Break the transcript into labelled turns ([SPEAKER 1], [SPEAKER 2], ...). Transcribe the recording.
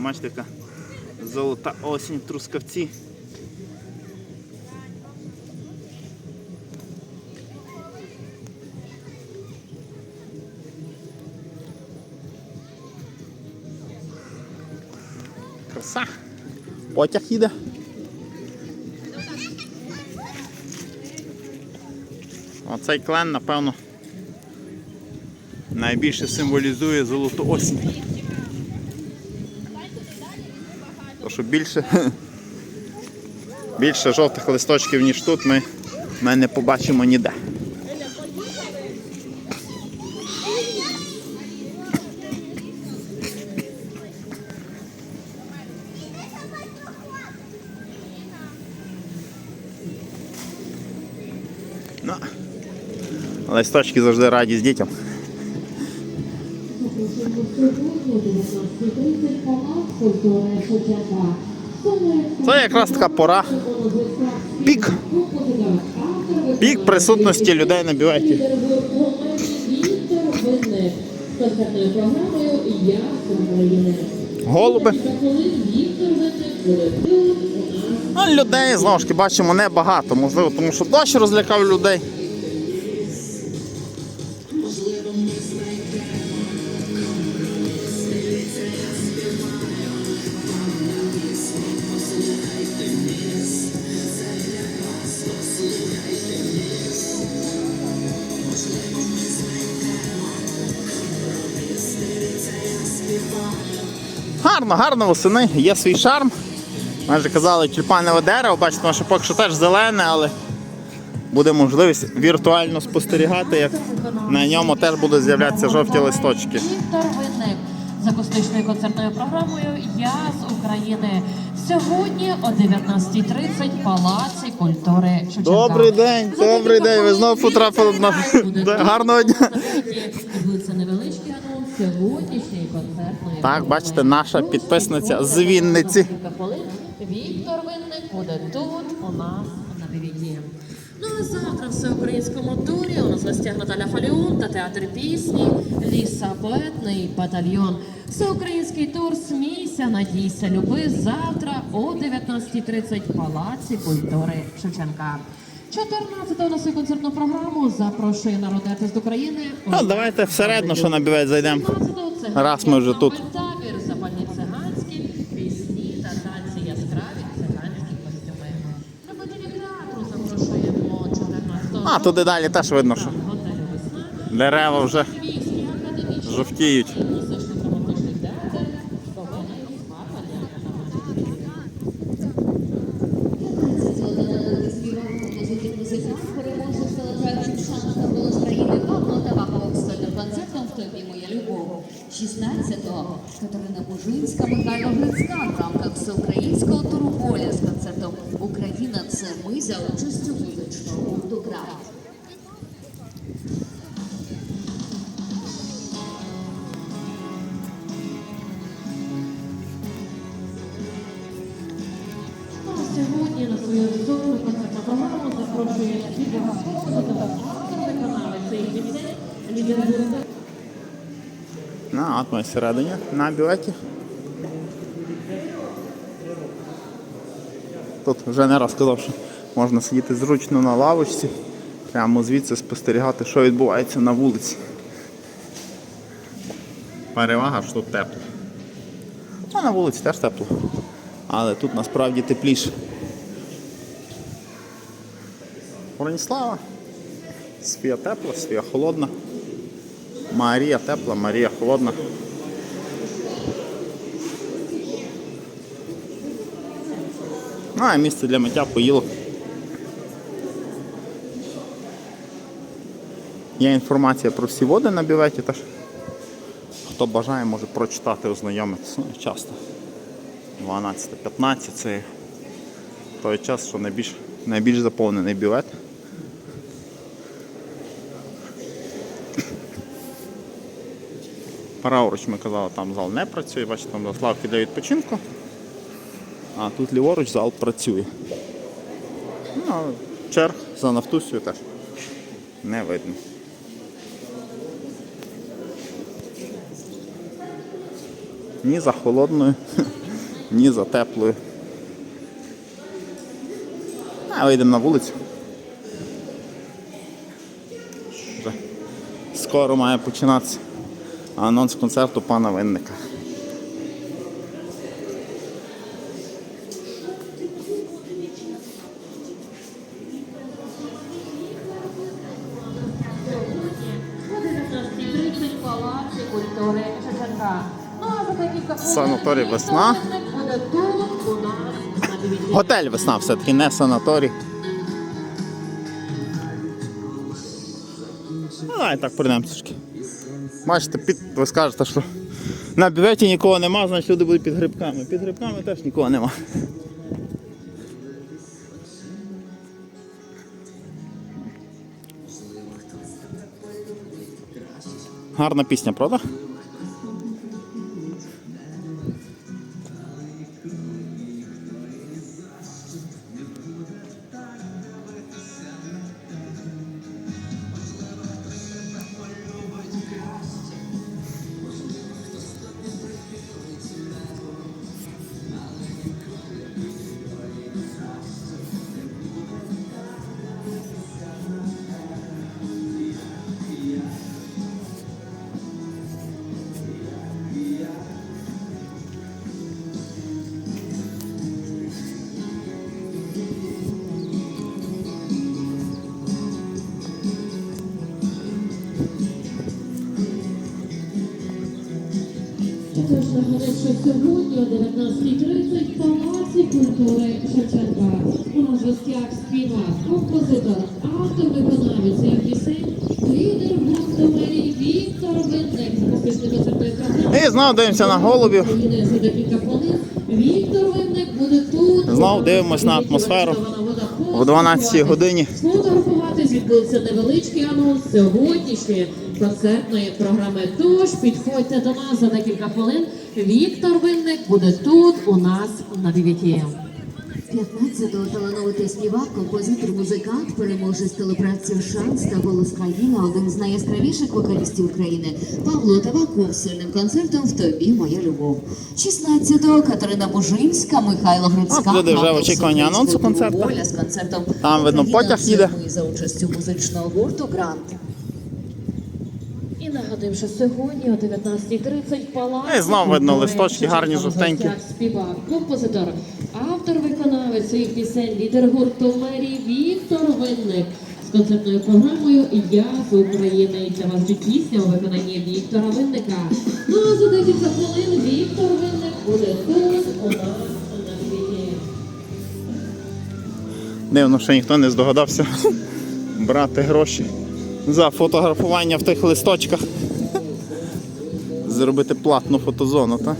[SPEAKER 1] бачите, яка золота осінь трускавці. Краса. Потяг їде. Оцей клен, напевно, найбільше символізує золоту осінь. То що більше, більше жовтих листочків, ніж тут, ми, ми не побачимо ніде. Ну, листочки завжди радість дітям. Це якраз така пора. Пік. Пік присутності людей на бюветі. Голуби. Ну, людей знову ж таки бачимо небагато. Можливо, тому що дощ розлякав людей. Гарно, гарно восени, є свій шарм. Майже казали тюльпанове дерево, бачите, воно поки що теж зелене, але буде можливість віртуально спостерігати, як на ньому теж будуть з'являтися жовті листочки.
[SPEAKER 2] Віктор Винник з акустичною концертною програмою Я з України. Сьогодні о 19.30 палаці культури Шевченка.
[SPEAKER 1] Добрий день, добрий день. Ви знову потрапили на гарного дня.
[SPEAKER 2] Відбудеться невеличкий сьогоднішній концерт.
[SPEAKER 1] Так, бачите, наша підписниця з Вінниці.
[SPEAKER 2] Віктор Винник буде тут у нас на 9 завтра в всеукраїнському турі у нас в гостях Наталя Фаліон та театр пісні Ліса Поетний батальйон. Всеукраїнський тур Смійся, надійся, люби завтра о 19.30 в Палаці культури Шевченка. 14-го на свою концертну програму запрошує народ артист України.
[SPEAKER 1] Ну, давайте всередину, що на бівець зайдемо.
[SPEAKER 2] 15-го це
[SPEAKER 1] Раз ми вже тут. А, туди далі теж видно, що дерева вже жовтіють.
[SPEAKER 2] музично-драматичний театр, Ковалів, Мапаля
[SPEAKER 3] Переможець телепроекту «Шанс на голос країни» Павло Табаков з сольним концертом «В тобі моя любов». 16-го Катерина Бужинська, Михайло Грицька в рамках всеукраїнського туру «Воля» з концертом «Україна – це ми» за участю музичного гурту «Град».
[SPEAKER 2] Ну, а Сьогодні на свою сольну концертну програму запрошує виконавець цієї пісень Лідер
[SPEAKER 1] На, от на бюветі. Тут вже не раз сказав, що можна сидіти зручно на лавочці, прямо звідси спостерігати, що відбувається на вулиці. Перевага, що тут тепло. А на вулиці теж тепло. Але тут насправді тепліше. Броніслава. Софія тепла, Софія холодна. Марія тепла, Марія холодна. А місце для миття поїло. Є інформація про всі води на біветі, тож хто бажає, може прочитати, ознайомитися. Ну, часто. 12-15 це той час, що найбільш, найбільш заповнений бівет. Праворуч ми казали, там зал не працює, бачите, там лавки для відпочинку. А тут ліворуч зал працює. Ну, черг за Нафтусію теж не видно. Ні за холодною, ні за теплою. А вийдемо на вулицю. Вже скоро має починатися анонс концерту пана Винника. Санаторій «Весна». Готель весна все-таки, не санаторій. Ну, давай так прийдемо трішки. Бачите, під, ви скажете, що на бюветі нікого нема, значить люди будуть під грибками. Під грибками теж нікого нема. Гарна пісня, правда?
[SPEAKER 2] Тож нагадаю, що сьогодні о 19.30 в Палаці культури Шевченка. У нас в гостях співак, композитор, автор виконавець цих пісень, лідер гурту Віктор Винник.
[SPEAKER 1] І знову дивимося на голубів.
[SPEAKER 2] Віктор Винник буде тут.
[SPEAKER 1] Знову дивимось на атмосферу. О 12 годині.
[SPEAKER 2] Сфотографуватись відбудеться невеличкий анонс сьогоднішньої концертної програми. Тож підходьте до нас за декілька хвилин. Віктор Винник буде тут у нас на 9.
[SPEAKER 3] 15-го талановитий співак, композитор, музикант, переможець телепроектів Шанс та Голос країни, один з найяскравіших вокалістів України Павло Таваков з сольним концертом В тобі моя любов. 16-го Катерина Бужинська, Михайло Грицька.
[SPEAKER 1] От люди вже в очікуванні анонсу концерту.
[SPEAKER 3] Воля» з концертом
[SPEAKER 1] Там, видно,
[SPEAKER 3] «Україна
[SPEAKER 1] потяг їде.
[SPEAKER 3] за участю музичного гурту Грант.
[SPEAKER 2] І нагадуємо, що сьогодні о 19.30 в Палаці
[SPEAKER 1] І знову видно листочки гарні, жовтенькі.
[SPEAKER 2] Співак, композитор, автор виконавець своїх пісень, лідер гурту Мері Віктор Винник з концертною програмою Я з України. Для вас же пісня у виконанні Віктора Винника. Ну а за декілька хвилин Віктор Винник буде тут у нас на світі.
[SPEAKER 1] Дивно, що ніхто не здогадався брати гроші за фотографування в тих листочках. Зробити платну фотозону, так?